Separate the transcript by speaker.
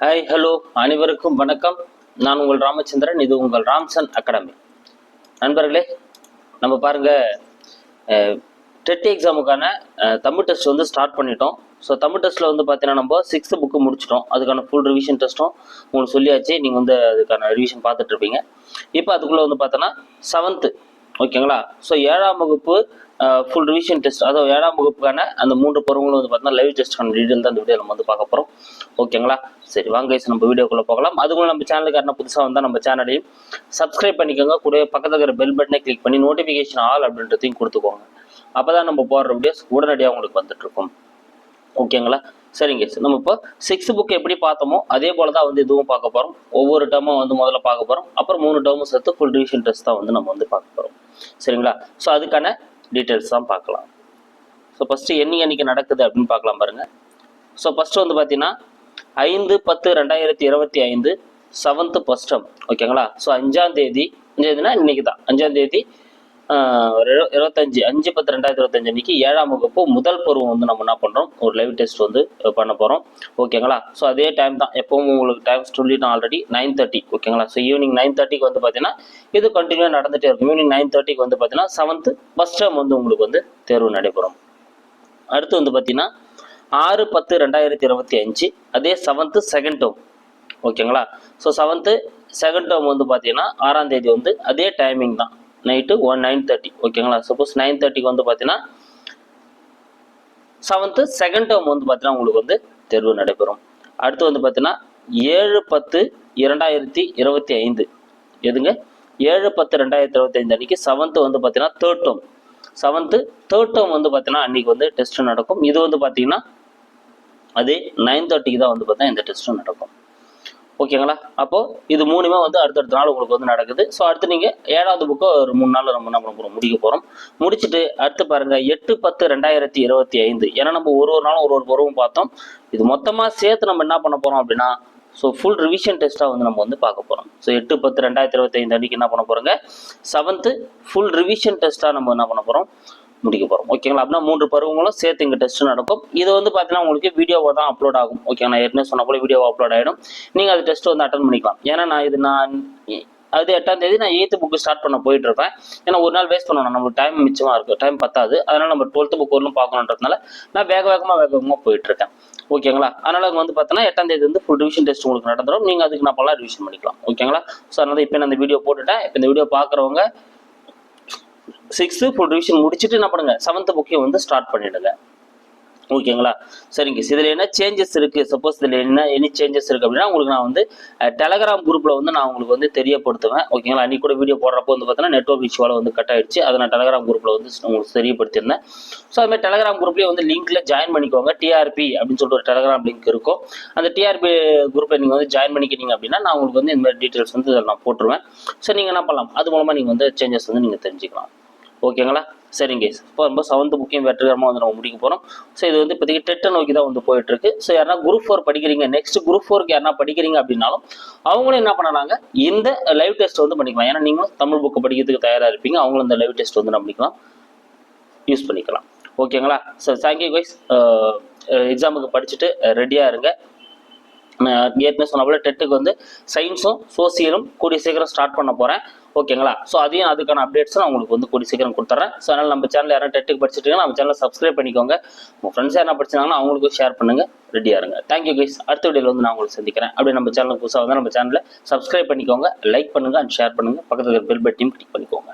Speaker 1: Hi hello அனைவருக்கும் வணக்கம். நான் உங்கள் ராமச்சந்திரன். இது உங்கள் ராம்சன் அகாடமி. நண்பர்களே நம்ம பாருங்க டெட் எக்ஸாமுக்கான தமிழ் டெஸ்ட் வந்து ஸ்டார்ட் பண்ணிட்டோம். ஸோ தமிழ் டெஸ்ட்டில் வந்து பார்த்தீங்கன்னா நம்ம சிக்ஸ்த்து புக்கு முடிச்சிட்டோம். அதுக்கான ஃபுல் ரிவிஷன் டெஸ்ட்டும் உங்களுக்கு சொல்லியாச்சு. நீங்கள் வந்து அதுக்கான ரிவிஷன் பார்த்துட்ருப்பீங்க இப்போ அதுக்குள்ளே வந்து பார்த்தோன்னா செவன்த்து ஓகேங்களா? ஸோ ஏழாம் வகுப்பு ஃபுல் ரிவிஷன் டெஸ்ட் அதாவது ஏழாம் வகுப்புக்கான அந்த மூன்று பருவங்களும் வந்து பார்த்தீங்கன்னா லைவ் டெஸ்ட்டுக்கான டீட்டெயில் தான் இந்த வீடியோ நம்ம வந்து பார்க்க போகிறோம் ஓகேங்களா? சரி வாங்க கைஸ் நம்ம வீடியோக்குள்ளே போகலாம். அதுக்குள்ள நம்ம சேனலுக்கு யாருன்னா புதுசாக வந்தால் நம்ம சேனலையும் சப்ஸ்கிரைப் பண்ணிக்கோங்க. கூட பக்கத்தில் இருக்கிற பெல் பட்டனை கிளிக் பண்ணி நோட்டிஃபிகேஷன் ஆல் அப்படின்றதையும் கொடுத்துக்கோங்க. அப்போ தான் நம்ம போடுற வீடியோஸ் உடனடியாக உங்களுக்கு வந்துட்டு ஓகேங்களா? சரிங்க சார் நம்ம இப்போ சிக்ஸ்த் புக் எப்படி பார்த்தோமோ அதே போல தான் வந்து இதுவும் பார்க்க போகிறோம் ஒவ்வொரு டேர்மும் வந்து முதல்ல பார்க்க போகிறோம் அப்புறம் மூணு டேர்மும் சேர்த்து ஃபுல் ரிவிஷன் டெஸ்ட் தான் வந்து நம்ம வந்து பார்க்க போகிறோம் சரிங்களா? ஸோ அதுக்கான டீட்டெயில்ஸ் தான் பார்க்கலாம். ஸோ ஃபஸ்ட்டு என்னி அன்றைக்கி நடக்குது அப்படின்னு பார்க்கலாம் பாருங்கள் ஸோ ஃபஸ்ட்டு வந்து பார்த்தீங்கன்னா ஐந்து பத்து ரெண்டாயிரத்தி இருபத்தி ஐந்து செவன்த்து ஃபஸ்டம் ஓகேங்களா ஸோ அஞ்சாம் தேதி அஞ்சாந்தேதினா இன்னைக்கு தான் அஞ்சாம் தேதி ஒரு இரு- இருபத்தஞ்சு அஞ்சு பத்து ரெண்டாயிரத்தி இருபத்தஞ்சு அன்னைக்கு ஏழாம் வகுப்பு முதல் பருவம் வந்து நம்ம என்ன பண்ணுறோம் ஒரு லைவ் டெஸ்ட் வந்து பண்ண போகிறோம் ஓகேங்களா ஸோ அதே டைம் தான். எப்பவும் உங்களுக்கு டைம் சொல்லிட்டேன் ஆல்ரெடி நைன் தேர்ட்டி ஓகேங்களா ஸோ ஈவினிங் நைன் தேர்ட்டிக்கு வந்து பார்த்தீங்கன்னா இது கண்டினியூ நடந்துகிட்டே இருக்கும். ஈவினிங் நைன் தேர்ட்டிக்கு வந்து பார்த்தீங்கன்னா செவன்த்து ஃபஸ்ட் டைம் வந்து உங்களுக்கு வந்து தேர்வு நடைபெறும் அடுத்து வந்து பார்த்தீங்கன்னா ஆறு பத்து ரெண்டாயிரத்தி இருபத்தி அஞ்சு. அதே செவன்த்து செகண்ட் டேம் ஓகேங்களா ஸோ செவன்த்து செகண்ட் டேம் வந்து பார்த்தீங்கன்னா ஆறாம் தேதி வந்து அதே டைமிங் தான். நைட்டு ஒன் நைன் தேர்ட்டி ஓகேங்களா சப்போஸ் நைன் தேர்ட்டிக்கு வந்து பார்த்தீங்கன்னா செவன்த்து செகண்ட் டேர்ம் வந்து பார்த்தீங்கன்னா உங்களுக்கு வந்து தேர்வு நடைபெறும். அடுத்து வந்து பார்த்தீங்கன்னா ஏழு பத்து இரண்டாயிரத்தி இருபத்தி ஐந்து. எதுங்க? ஏழு பத்து ரெண்டாயிரத்தி இருபத்தி ஐந்து அன்னைக்கு செவன்த்து வந்து பார்த்தீங்கன்னா third term seventh third term வந்து பார்த்தீங்கன்னா அன்னைக்கு வந்து டெஸ்ட் நடக்கும். இது வந்து பார்த்தீங்கன்னா அதே நைன் தேர்ட்டிக்கு தான் வந்து பார்த்தீங்கன்னா இந்த டெஸ்ட்டும் நடக்கும். ஓகேங்களா? அப்போது இது மூணுமே வந்து அடுத்தடுத்த நாள் உங்களுக்கு வந்து நடக்குது. ஸோ அடுத்து நீங்கள் ஏழாவது புக்கை ஒரு மூணு நாள் நம்ம என்ன பண்ண போகிறோம் முடிக்க போகிறோம் முடிச்சுட்டு அடுத்து பாருங்கள் எட்டு பத்து ரெண்டாயிரத்தி இருபத்தி ஐந்து. ஏன்னா நம்ம ஒரு ஒரு நாளும் ஒரு ஒரு பருவம் பார்த்தோம். இது மொத்தமாக சேர்த்து நம்ம என்ன பண்ண போகிறோம் அப்படின்னா ஸோ ஃபுல் ரிவிஷன் டெஸ்ட்டாக வந்து நம்ம வந்து பார்க்க போகிறோம் ஸோ எட்டு பத்து ரெண்டாயிரத்தி இருபத்தைந்து அன்றைக்கி என்ன பண்ண போகிறோங்க செவன்த்து ஃபுல் ரிவிஷன் டெஸ்ட்டாக நம்ம என்ன பண்ண போகிறோம் முடிக்க போகிறோம் ஓகேங்களா அப்படின்னா மூன்று பருவங்களும் சேர்த்து இங்கே டெஸ்ட் நடக்கும். இது வந்து பார்த்தீங்கன்னா உங்களுக்கு வீடியோவாக தான் அப்லோட் ஆகும். ஓகே நான் ஏற்கனவே சொன்ன போல வீடியோவாக அப்லோட் ஆகிடும் நீங்கள் அது டெஸ்ட் வந்து அட்டன் பண்ணிக்கலாம். ஏன்னா நான் இது நான் அது எட்டாம் தேதி நான் எயித்து புக்கு ஸ்டார்ட் பண்ண போயிட்டு இருப்பேன். ஏன்னா ஒரு நாள் வேஸ்ட் பண்ணணும் நம்மளுக்கு டைம் மிச்சமாக இருக்கும் டைம் பத்தாது. அதனால நம்ம டுவெல்த்து புக் வரலும் பார்க்கணுன்றதுனால நான் வேக வேகமாக வேக வேகமாக போயிட்டு இருக்கேன். ஓகேங்களா அதனால வந்து பார்த்தோன்னா எட்டாம் தேதி வந்து ஃபுல் ரிவிஷன் டெஸ்ட் உங்களுக்கு நடந்துடும் நீங்கள் அதுக்கு நான் பல ரிவிஷன் பண்ணிக்கலாம். ஓகேங்களா ஸோ அதனால இப்போ நான் இந்த வீடியோ போட்டுட்டேன். இப்போ இந்த வீடியோ பார்க்குறவங்க சிக்ஸ்த்து ஃபுல் ரிவிஷன் முடிச்சுட்டு என்ன பண்ணுங்க? செவன்த் புக்கையும் வந்து ஸ்டார்ட் பண்ணிடுங்க. ஓகேங்களா சரிங்க. இதில் என்ன சேஞ்சஸ் இருக்குது சப்போஸ் இதில் என்ன எனி சேஞ்சஸ் இருக்குது அப்படின்னா உங்களுக்கு நான் வந்து டெலகிராம் குரூப்பில் வந்து நான் உங்களுக்கு வந்து தெரியப்படுத்துவேன். ஓகேங்களா அன்றைக்கி கூட வீடியோ போடுறப்போ வந்து பார்த்தீங்கன்னா நெட்ஒர்க் இஷ்யூவால் வந்து கட் ஆகிடுச்சு அதை நான் டெலகிராம் குரூப்பில் வந்து உங்களுக்கு தெரியப்படுத்தியிருந்தேன். ஸோ அதுமாதிரி டெலகிராம் குரூப்லேயே வந்து லிங்க்கில் ஜாயின் பண்ணிக்கோங்க. டிஆர்பி அப்படின்னு சொல்லிட்டு ஒரு டெலகிராம் லிங்க் இருக்கும். அந்த டிஆர்பி குரூப்பை நீங்கள் வந்து ஜாயின் பண்ணிக்கிட்டீங்க அப்படின்னா நான் உங்களுக்கு வந்து இந்த மாதிரி டீட்டெயில்ஸ் வந்து நான் போட்டுருவேன். ஸோ நீங்கள் என்ன பண்ணலாம்? அது மூலமாக நீங்கள் வந்து சேஞ்சஸ் வந்து நீங்கள் தெரிஞ்சுக்கலாம். ஓகேங்களா? சரிங்க. இப்போ ரொம்ப செவன்த் புக்கையும் வெற்றிகரமாக வந்து நம்ம முடிக்க போகிறோம் ஸோ இது வந்து இப்போதைக்கு டெட்டை நோக்கி தான் வந்து போயிட்டுருக்கு. ஸோ யாரா குரூப் ஃபோர் படிக்கிறீங்க. நெக்ஸ்ட் குரூப் ஃபோருக்கு யாரா படிக்கிறீங்க அப்படின்னாலும் அவங்களும் என்ன பண்ணலாங்க? இந்த லைவ் டெஸ்ட் வந்து பண்ணிக்கலாம். ஏன்னா நீங்களும் தமிழ் புக்கு படிக்கிறதுக்கு தயாராக இருப்பீங்க. அவங்களும் இந்த லைவ் டெஸ்ட் வந்து நம்ம பண்ணிக்கலாம். யூஸ் பண்ணிக்கலாம். ஓகேங்களா? ஸோ தேங்க்யூ கைஸ் எக்ஸாமுக்கு படிச்சுட்டு ரெடியாக இருங்க. ஏற்கனவே சொன்ன போல டெட்டுக்கு வந்து சயின்ஸும் சோசியலும் கூடிய சீக்கிரம் ஸ்டார்ட் பண்ண போகிறேன் ஓகேங்களா ஸோ அதையும் அதுக்கான அப்டேட்ஸும் நான் உங்களுக்கு வந்து கூடிய சீக்கிரம் கொடுத்துட்றேன் ஸோ அதனால் நம்ம சேனல் யாரும் டெட்டுக்கு படிச்சுட்டு நம்ம சேனலை சப்ஸ்கிரைப் பண்ணிக்கோங்க. உங்கள் ஃப்ரெண்ட்ஸ் யாரா படிச்சாங்கன்னா அவங்களுக்கும் ஷேர் பண்ணுங்கள் ரெடியாக இருங்க. தேங்க்யூ கைஸ் அடுத்த வீடியோவில் வந்து நான் உங்களுக்கு சந்திக்கிறேன். அப்படியே நம்ம சேனல் புதுசாக வந்து நம்ம சேனலை சப்ஸ்கிரைப் பண்ணிக்கோங்க. லைக் பண்ணுங்கள் அண்ட் ஷேர் பண்ணுங்கள் பக்கத்தில் பெல் பட்டியும் கிளிக் பண்ணிக்கோங்க.